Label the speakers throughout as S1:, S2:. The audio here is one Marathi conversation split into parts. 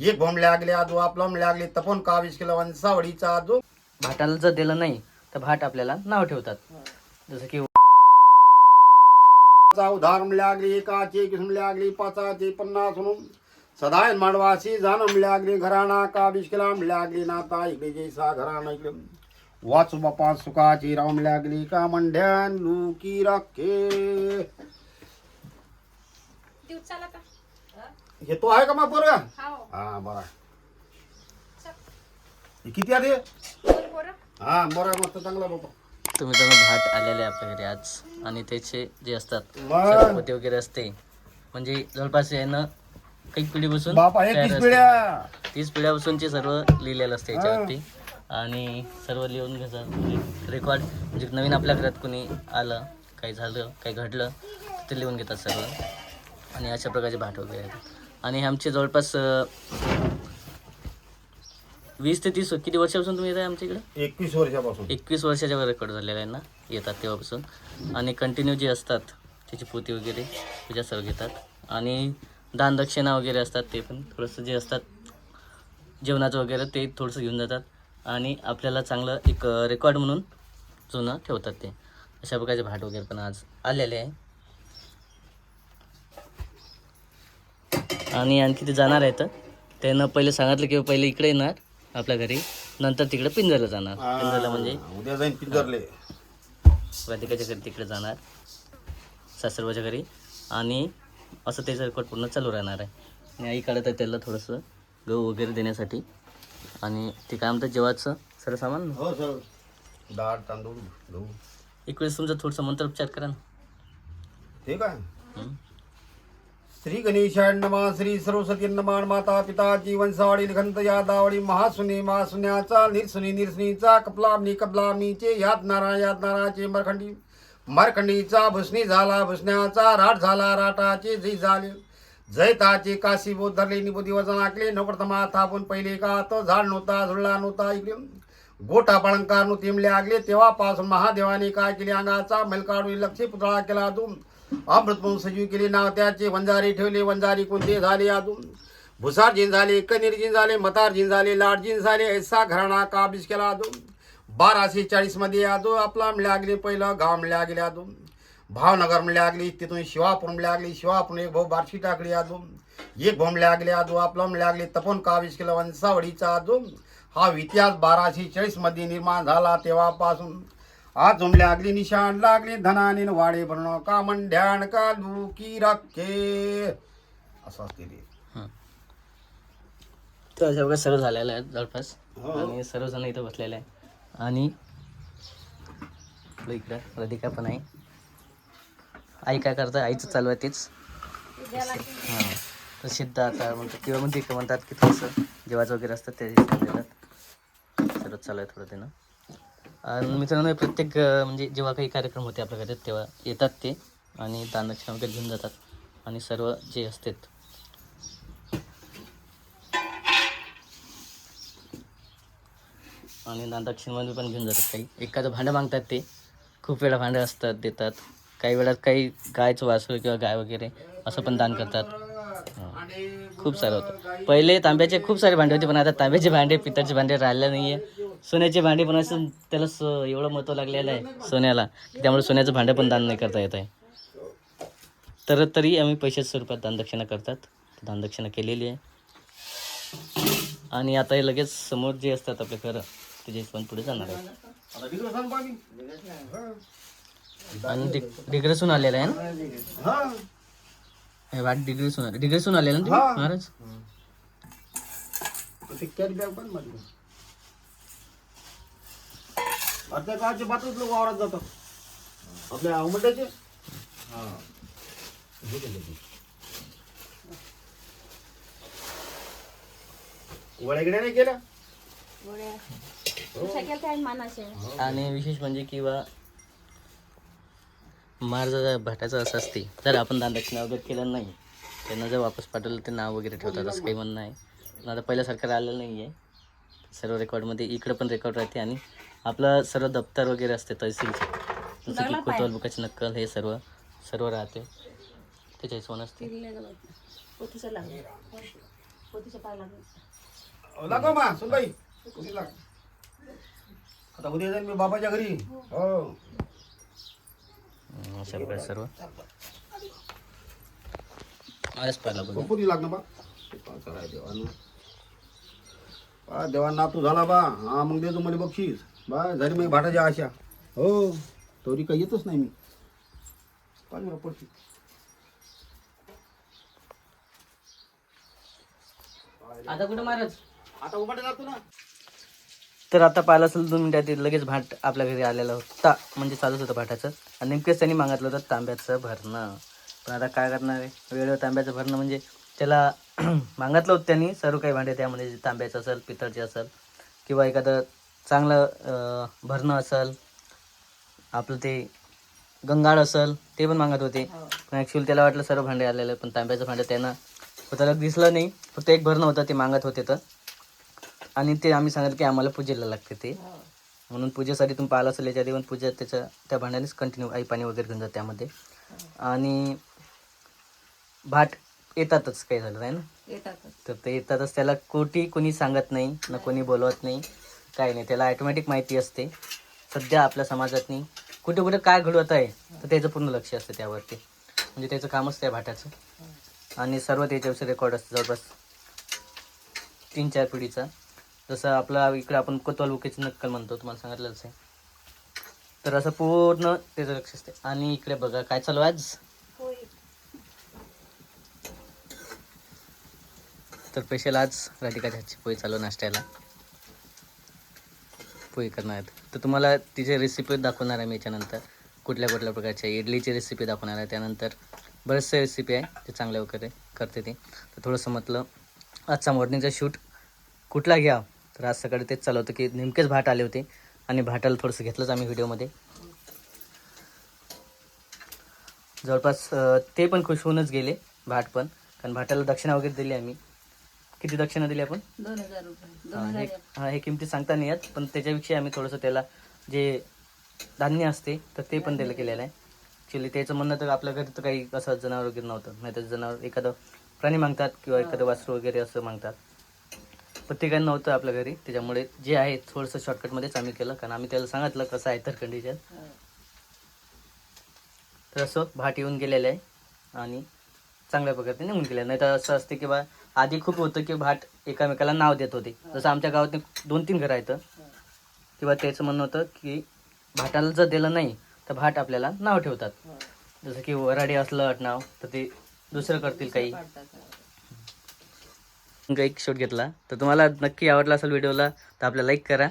S1: एक भोम लागले आजो आपला लागले तपन कावीस किलो वंसावडीचा आजो.
S2: भाटाला जर दिलं नाही तर भाट आपल्याला नाव ठेवतात. जसं की
S1: उदाहरण लागली एकाचे किस्म लागली पाचाचे पन्नास म्हणून. सदाय माडवासी जाणून लागली घराणा का बिस्किला लागली नाता इकडे जैसा घराणा इकडे. वाचू बापा सुखाची राम लागली का मंड्यान लुकी राखे.
S3: दिवस चाला का?
S1: हे तो आहे का मग पोरगा?
S3: हाव
S1: हा बरा. हे किती
S3: पोरं.
S1: हा बरं मस्त चांगला बाबा.
S2: तुम्ही तर भाट आलेले आहे आपल्या घरी आज. आणि त्याचे जे असतात
S1: मग
S2: वगैरे असते. म्हणजे जवळपास आहे ना काही पिढीपासून
S1: बापा हे
S2: तयार
S1: तीस
S2: असते.
S1: पिढ्या.
S2: तीस पिढ्यापासूनचे सर्व लिहिलेलं असते याच्यावरती. आणि सर्व लिहून घ्यायचं. म्हणजे रेकॉर्ड म्हणजे नवीन आपल्या घरात कोणी आलं काही झालं काही घडलं ते लिहून घेतात सर्व. आणि अशा प्रकारचे भाट वगैरे आहेत. आणि आमचे जवळपास वीस ते तीस किती वर्षापासून तुम्ही येत आहे आमच्या इकडे?
S1: एकवीस वर्षापासून.
S2: एकवीस वर्षाच्या वर रेकॉर्ड झालेला आहे ना? येतात तेव्हापासून. आणि कंटिन्यू जे असतात त्याची पोती वगैरे पूजा सर्व घेतात. आणि दान दक्षिणा वगैरे असतात ते पण. थोडंसं जे असतात जेवणाचं वगैरे ते थोडंसं घेऊन जातात. आणि आपल्याला चांगलं एक रेकॉर्ड म्हणून जुनं ठेवतात ते. अशा प्रकारचे भाट वगैरे पण आज आलेले आहे. आणि आणखी ते जाणार आहेत. त्यानं पहिले सांगितलं की पहिले इकडे येणार आपल्या घरी. नंतर तिकडे पिंजरला जाणार. पिंजरला म्हणजे?
S1: उद्या जाईन पिंजरले
S2: राधिकाच्या घरी तिकडे जाणार. सासरबाच्या घरी. आणि असं त्याचं रेकॉर्ड पूर्ण चालू राहणार आहे. आणि आई काढत आहे त्याला थोडंसं गहू वगैरे देण्यासाठी. आणि ते काय म्हणतात जेवाचं सर्व सामान.
S1: हो सर. डाळ तांदूळ गहू.
S2: एक वेळेस तुमचं थोडंसं मंत्रोपचार करा ना.
S1: ठीक आहे? श्री गणेशाय नमा श्री सरस्वती नमान माता पिता जीवन सावळी लिखंत या महासुनी महासुन्याचा निरसुनी निरसुनीचा कपलामनी कपलामीचे यात नारा यात नाराचे मरखंडी मरखंडीचा भुसणी झाला भुसण्याचा राठ झाला राटाचे जी झाले. जैताचे काशी बोध धरले निबुधी वजन आकले नवप्रथमा थापून पहिले का तो झाड नव्हता झुळला नव्हता इकडे. गोटा पळंकार नु तिमले तेव्हापासून महादेवाने काय केले अंगाचा मैल काढून लक्ष पुतळा केला अजून. अमृत सजीव केले नाव त्याचे वंजारी ठेवले वंजारी कोणते झाले अजून. भुसार जिन झाले कनीर जिन झाले मतार जिन झाले लाड जिन झाले ऐसा घराणा काबीज केला अजून? बाराशे चाळीसमध्ये अजून आपला लागले पहिलं गाव मिळा गेले अजून. भावनगर मिळा लागली तिथून शिवापूर मिळा लागली शिवापूर एक भाऊ बारशी टाकली अजून. एक भाऊ मिळा लागले अजून आपला मिळा लागले तपन काबीज केलं वंसावडीचा अजून. हा इतिहास बाराशे चाळीसमध्ये निर्माण झाला तेव्हापासून. आज जुमल्या लागली निशाण लागली धनाने वाडे भरण का मंड्याण का लुकी राखे. असं असते ते.
S2: तर अशा प्रकारे सर्व झालेलं आहे जवळपास.
S1: हो.
S2: आणि सर्वजण इथं बसलेले आहे आणि आपलं इकडं राधिका पण आहे. आई काय करतं? आईचं चालू आहे तेच. हां. तर सिद्ध आता म्हणतात किंवा म्हणजे म्हणतात की थोडंसं जेवायचं वगैरे असतं ते देतात सर्व चालू आहे थोडं त्यानं आणि मित्रांनो प्रत्येक म्हणजे जेव्हा काही कार्यक्रम होते आपल्याकडे तेव्हा येतात ते आणि दानदक्षिणा वगैरे घेऊन जातात आणि सर्व जे असतात. आणि दानदक्षिणमध्ये पण घेऊन जातात काही. एखादं भांडं मागतात ते. खूप वेळा भांडं असतात देतात. काही वेळात काही गायचं वासरू किंवा गाय वगैरे असं पण दान करतात. खूप सारं होतं. पहिले तांब्याचे खूप सारे भांडे होते पण आता तांब्याचे भांडे पितळचे भांडे राहिले नाही आहे सोन्याचे भांडे पण असं त्याला स एवढं महत्त्व लागलेलं आहे सोन्याला त्यामुळे सोन्याचं भांडं पण दान नाही करता येत आहे तर तरी आम्ही पैशाच्या स्वरूपात दानदक्षिणा करतात दानदक्षिणा केलेली आहे आणि आता हे लगेच समोर जे असतात आपले घरं त्याचे पण पुढे जाणार आहे आणि डिग्रेसून आलेला आलेलं आहे ना
S1: हे
S2: वाट डिग्रेसून आले डिग्रीसून आलेलं ना तुम्ही महाराज
S1: ते कॅरी बॅग पण मध्ये अर्ध्या काळाचे लोक वावरात जातात. आपल्या नाही
S3: गोळ्या काय मानाचे.
S2: आणि विशेष म्हणजे किंवा महाराजा भाटाचं असं असते जर आपण दानदक्षिणा वगैरे केलं नाही. त्यांना जर वापस पाठवलं ते नाव वगैरे ठेवतात असं काही म्हणणं आहे पण आता पहिल्यासारखं राहिलं नाही आहे सर्व रेकॉर्डमध्ये इकडं पण रेकॉर्ड राहते आणि आपलं सर्व दप्तर वगैरे असते तहसीलचे. जसं की कोतवाल बुकाची नक्कल हे सर्व सर्व राहते. त्याच्या हिशोबाने असते.
S3: पोथीचं लागलं. पोतीच्या पाय लागले.
S1: अहो, लागो मा सुनबाई. कुठे लाग आता उद्या जाईन मी बाबाच्या घरी. हो.
S2: हम्म, अशा प्रकारे सर्व. पाहिला बघा
S1: बा. काय कराय देवानं. बा देवांना तू झाला बा. हा मग देतो मला बक्षीस. बा झाली मग भाटाच्या आशा. हो तरी काही येतच नाही मी. पाच मला पडते.
S2: आता कुठं महाराज?
S1: आता जातो ना.
S2: तर आता पाहिलं असेल दोन मिनिटात ते लगेच भाट आपल्या घरी आलेला होता. म्हणजे चालूच होतं भाटाचं. आणि नेमकेच त्यांनी मागितलं होतं तांब्याचं भरणं. पण आता काय करणार आहे? वेळेवर तांब्याचं भरणं. म्हणजे त्याला मागितलं होतं त्यांनी. सर्व काही भांडे त्यामध्ये तांब्याचं असेल पितळचे असेल. किंवा एखादं चांगलं भरणं असेल आपलं ते गंगाळ असेल ते पण मागत होते. पण ॲक्च्युअली त्याला वाटलं सर्व भांडे आलेलं पण तांब्याचं भांडं त्यांना त्याला दिसलं नाही. फक्त एक भरणं होतं ते मागत होते तर. आणि ते आम्ही सांगितलं की आम्हाला पूजेला लागते ते. म्हणून पूजेसाठी तुम्ही पाहिलं असेल याच्या पण पूजा त्याच्या त्या भांड्यानेच कंटिन्यू आई पाणी वगैरे घेऊन जाते त्यामध्ये. आणि भाट येतातच काही झालं आहे ना? तर ते येतातच त्याला कोठी कोणी सांगत नाही ना कोणी बोलवत नाही. काही नाही त्याला ॲटोमॅटिक माहिती असते. सध्या आपल्या समाजातनी कुठे कुठे काय घडवत आहे तर त्याचं पूर्ण लक्ष असतं त्यावरती. म्हणजे त्याचं कामच त्या भाटाचं. आणि सर्व त्याच्याविषयी रेकॉर्ड असतं जवळपास. तीन चार पिढीचा. जसं आपला इकडे आपण कोतवाल बुकेची नक्कल म्हणतो तुम्हाला सांगितलंच आहे. तर असं पूर्ण त्याचं लक्ष असते. आणि इकडे बघा काय चालू आहे आज? तर स्पेशल आज राधिका झाची पोळी चालू नाश्त्याला. पोळी करणार आहेत. तर तुम्हाला तिची रेसिपी दाखवणार आहे मी याच्यानंतर. कुठल्या कुठल्या प्रकारच्या इडलीची रेसिपी दाखवणार आहे त्यानंतर. बरेचसे रेसिपी आहे ते चांगल्या वगैरे करते ती. तर थोडंसं म्हटलं आजचा मॉर्निंगचा शूट कुठला घ्या? तर आज सकाळी तेच चालू होतं की नेमकेच भाट आले होते. आणि भाटाला थोडंसं घेतलंच आम्ही व्हिडिओमध्ये. जवळपास ते पण खुश होऊनच गेले भाट पण. कारण भाटाला दक्षिणा वगैरे दिली आम्ही. किती दक्षिणा दिली आपण?
S3: दोन हजार रुपये. दोन
S2: हा, हे हा हे किमती सांगता नाही येत पण त्याच्याविषयी आम्ही थोडंसं त्याला जे धान्य असते तर ते पण त्याला केलेलं आहे. ॲक्च्युली त्याचं म्हणणं तर आपल्या घरी तर काही असं जनावर वगैरे नव्हतं. नाही तर जनावर एखादं प्राणी मागतात किंवा एखादं वासरू वगैरे असं मागतात. पण ते काही नव्हतं आपल्या घरी. त्याच्यामुळे जे आहे थोडंसं शॉर्टकटमध्येच आम्ही केलं कारण आम्ही त्याला सांगितलं कसं आहे तर कंडिशन तर असं भाट येऊन गेलेलं आहे. आणि चांगल्या प्रकारे निघून गेल्या. नाही तर असं असते की बा आधी खूप होतं की भाट एकामेकाला नाव देत होते. जसं आमच्या गावात दोन तीन घरं आहेत. किंवा त्याचं म्हणणं होतं की भाटाला जर दिलं नाही तर भाट आपल्याला नाव ठेवतात. जसं की वराडी असलं आडनाव तर ते दुसरं करतील काही. एक शॉट घेतला. तर तुम्हाला नक्की आवडला असेल व्हिडिओला तर आपल्याला लाईक करा.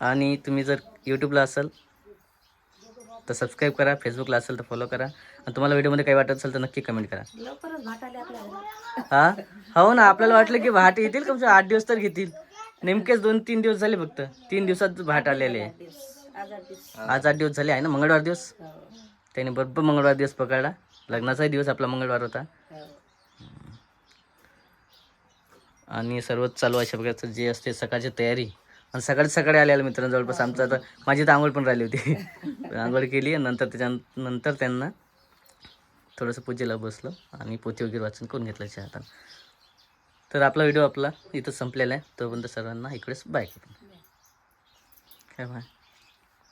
S2: आणि तुम्ही जर यूट्यूबला असाल तर सबस्क्राईब करा. फेसबुकला असेल तर फॉलो करा. आणि तुम्हाला व्हिडिओमध्ये काही वाटत असेल तर नक्की कमेंट करा.
S3: लवकरच भाट आले आपल्या घरी
S2: हा? हो ना आपल्याला वाटलं की भाट येतील कमसे आठ दिवस तर घेतील. नेमकेच दोन तीन दिवस झाले फक्त. तीन दिवसात भाट आलेले. आहे
S3: आज आठ दिवस.
S2: आज आठ दिवस झाले आहे ना? मंगळवार दिवस?
S3: हो.
S2: त्याने बरोबर मंगळवार दिवस पकडला. लग्नाचाही दिवस आपला मंगळवार होता.
S3: हो.
S2: आणि सर्वच चालू अशा प्रकारचं जे असते सकाळची तयारी. आणि सकाळी सकाळी आलेलं मित्रांनो जवळपास आमचं आता माझी तर आंघोळ पण राहिली होती. आंघोळ केली आणि नंतर त्याच्या नंतर त्यांना थोडंसं पूजेला बसलो आणि पोथी वगैरे वाचन करून घेतलं चहा तर आपला व्हिडिओ आपला इथं संपलेला आहे. तोपर्यंत सर्वांना इकडेच बाय काय बाय?